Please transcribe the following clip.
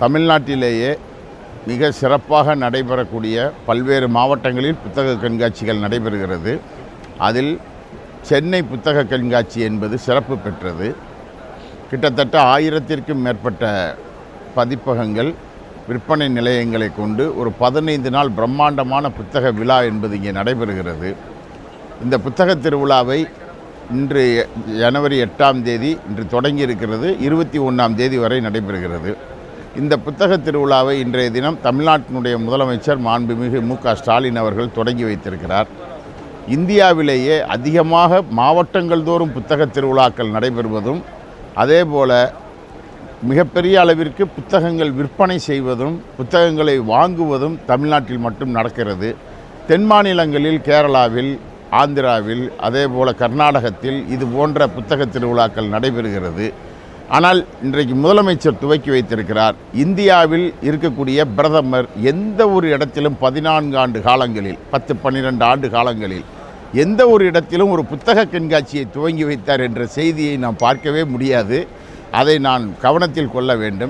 தமிழ்நாட்டிலேயே மிக சிறப்பாக நடைபெறக்கூடிய பல்வேறு மாவட்டங்களில் புத்தக கண்காட்சிகள் நடைபெறுகிறது. அதில் சென்னை புத்தக கண்காட்சி என்பது சிறப்பு பெற்றது. கிட்டத்தட்ட ஆயிரத்திற்கும் மேற்பட்ட பதிப்பகங்கள் விற்பனை நிலையங்களை கொண்டு ஒரு பதினைந்து நாள் பிரம்மாண்டமான புத்தக விழா என்பது இங்கே நடைபெறுகிறது. இந்த புத்தக திருவிழாவை இன்று ஜனவரி எட்டாம் தேதி இன்று தொடங்கி இருக்கிறது. இருபத்தி ஒன்றாம் தேதி வரை நடைபெறுகிறது. இந்த புத்தக திருவிழாவை இன்றைய தினம் தமிழ்நாட்டினுடைய முதலமைச்சர் மாண்புமிகு மு க ஸ்டாலின் அவர்கள் தொடங்கி வைத்திருக்கிறார். இந்தியாவிலேயே அதிகமாக மாவட்டங்கள் தோறும் புத்தக திருவிழாக்கள் நடைபெறுவதும் அதேபோல மிகப்பெரிய அளவிற்கு புத்தகங்கள் விற்பனை செய்வதும் புத்தகங்களை வாங்குவதும் தமிழ்நாட்டில் மட்டும் நடக்கிறது. தென் மாநிலங்களில் கேரளாவில் ஆந்திராவில் அதே போல் கர்நாடகத்தில் இது போன்ற புத்தக திருவிழாக்கள் நடைபெறுகிறது. ஆனால் இன்றைக்கு முதலமைச்சர் துவக்கி வைத்திருக்கிறார். இந்தியாவில் இருக்கக்கூடிய பிரதமர் எந்த ஒரு இடத்திலும் பதினான்கு ஆண்டு காலங்களில் பத்து பன்னிரெண்டு ஆண்டு காலங்களில் எந்த ஒரு இடத்திலும் ஒரு புத்தக கண்காட்சியை துவங்கி வைத்தார் என்ற செய்தியை நாம் பார்க்கவே முடியாது. அதை நான் கவனத்தில் கொள்ள வேண்டும்.